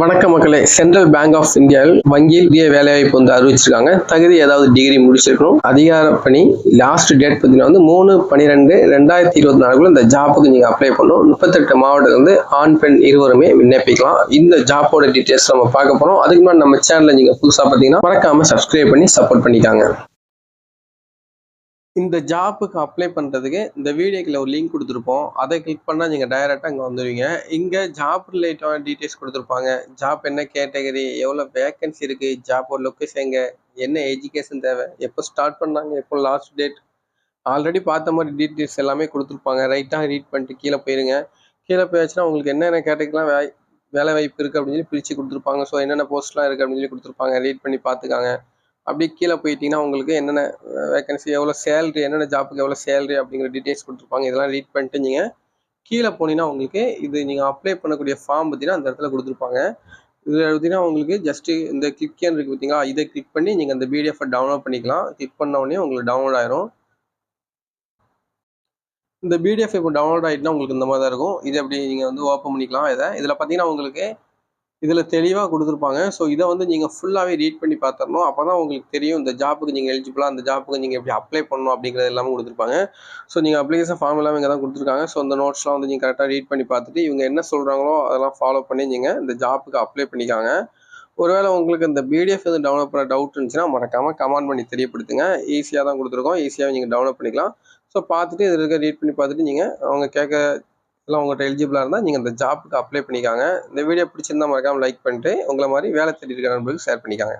வணக்க மக்களே. Central bank of இந்தியாவில் வங்கியில் புதிய வேலைவாய்ப்பு வந்து அறிவிச்சிருக்காங்க. தகுதி ஏதாவது டிகிரி முடிச்சிருக்கணும். அதிகார பணி லாஸ்ட் டேட் பார்த்தீங்கன்னா வந்து மூணு பன்னிரெண்டு ரெண்டாயிரத்தி இருபத்தி நாலுக்குள்ள இந்த ஜாப்புக்கு நீங்கள் அப்ளை பண்ணணும். முப்பத்தெட்டு மாவட்டத்தில் வந்து ஆண் பெண் இருவருமே விண்ணப்பிக்கலாம். இந்த ஜாப்போட டீட்டெயில்ஸ் நம்ம பார்க்க போகிறோம் அதுக்கு முன்னாடி நம்ம சேனலில் நீங்கள் புதுசாக பார்த்தீங்கன்னா மறக்காம சப்ஸ்கிரைப் பண்ணி சப்போர்ட் பண்ணிக்காங்க. இந்த ஜாப்புக்கு அப்ளை பண்ணுறதுக்கு இந்த வீடியோக்கில் ஒரு லிங்க் கொடுத்துருப்போம். அதை கிளிக் பண்ணால் நீங்கள் டைரெக்டாக இங்கே வந்துடுவீங்க இங்கே ஜாப் ரிலேட்டடான டீட்டெயில்ஸ் கொடுத்துருப்பாங்க. ஜாப் என்ன கேட்டகரி எவ்வளோ வேக்கன்சி இருக்குது ஜாப்போட லொக்கேஷன் எங்கே என்ன எஜுகேஷன் தேவை எப்போ ஸ்டார்ட் பண்ணாங்க எப்போ லாஸ்ட் டேட் ஆல்ரெடி பார்த்த மாதிரி டீட்டெயில்ஸ் எல்லாமே கொடுத்துருப்பாங்க. ரைட்டாக ரீட் பண்ணிட்டு கீழே போயிருங்க. கீழே போயாச்சுன்னா உங்களுக்கு என்னென்ன கேட்டகரிலாம் வே வேலை வாய்ப்பு இருக்குது அப்படின்னு சொல்லி பிரித்து கொடுத்துருப்பாங்க. ஸோ என்னென்ன போஸ்ட்லாம் இருக்குது அப்படின்னு சொல்லி கொடுத்துருப்பாங்க. ரீட் பண்ணி பார்த்துக்காங்க. அப்படியே கீழே போயிட்டீங்கன்னா உங்களுக்கு என்னென்ன வேகன்சி எவ்வளோ சேலரி என்னென்ன ஜாப்புக்கு எவ்வளோ சேலரி அப்படிங்கிற டீட்டெயில்ஸ் கொடுத்துருப்பாங்க. இதெல்லாம் ரீட் பண்ணிட்டு நீங்கள் கீழே போனீங்கன்னா உங்களுக்கு இது நீங்கள் அப்ளை பண்ணக்கூடிய ஃபார்ம் பார்த்தீங்கன்னா அந்த இடத்துல கொடுத்துருப்பாங்க. இதில் பார்த்தீங்கன்னா உங்களுக்கு ஜஸ்ட்டு இந்த கிளிக்கேன் இருக்குது பார்த்தீங்களா? இதை கிளிக் பண்ணி நீங்கள் அந்த பிடிஎஃபை டவுன்லோட் பண்ணிக்கலாம். கிளிக் பண்ண உடனே உங்களுக்கு டவுன்லோட் ஆயிரும். இந்த பிடிஎஃப் இப்போ டவுன்லோட் ஆகிட்டுனா உங்களுக்கு இந்த மாதிரி தான் இருக்கும். இது அப்படி நீங்கள் வந்து ஓப்பன் பண்ணிக்கலாம் இதை. இதில் பார்த்தீங்கன்னா உங்களுக்கு இதில் தெளிவாக கொடுத்துருப்பாங்க. ஸோ இதை வந்து நீங்கள் ஃபுல்லாகவே ரீட் பண்ணி பார்த்துடணும். அப்போ தான் உங்களுக்கு தெரியும் இந்த ஜாப்புக்கு நீங்கள் எலிஜிபிளாக அந்த ஜாப்புக்கு நீங்கள் எப்படி அப்ளை பண்ணணும் அப்படிங்கிறது எல்லாமே கொடுத்துருப்பாங்க. ஸோ நீங்கள் அப்ளிகேஷன் ஃபார்ம் எல்லாமே இங்கே தான் கொடுத்துருக்காங்க ஸோ அந்த நோட்ஸ்லாம் வந்து நீங்கள் கரெக்டாக ரீட் பண்ணி பார்த்துட்டு இவங்க என்ன சொல்கிறாங்களோ அதெல்லாம் ஃபாலோ பண்ணி நீங்கள் இந்த ஜாப்புக்கு அப்ளை பண்ணிக்காங்க. ஒருவேளை உங்களுக்கு இந்த பிடிஎஃப் வந்து டவுன்லோட் பண்ண டவுட் இருந்துச்சுன்னா மறக்காமல் கமெண்ட் பண்ணி தெரியப்படுத்துங்க. ஈஸியாக தான் கொடுத்துருக்கோம். ஈஸியாக நீங்கள் டவுன்லோட் பண்ணிக்கலாம். ஸோ பார்த்துட்டு இதில் இருக்க ரீட் பண்ணி பார்த்துட்டு நீங்கள் அவங்க கேட்க எல்லாம் உங்கள்கிட்ட எலிஜிபிளாக இருந்தால் நீங்கள் இந்த ஜாப்புக்கு அப்ளை பண்ணிக்காங்க. இந்த வீடியோ பிடிச்சிருந்தா மறக்காமல் லைக் பண்ணிட்டு உங்களை மாதிரி வேலை தேடி இருக்கிற நண்பர்களுக்கு ஷேர் பண்ணிக்காங்க.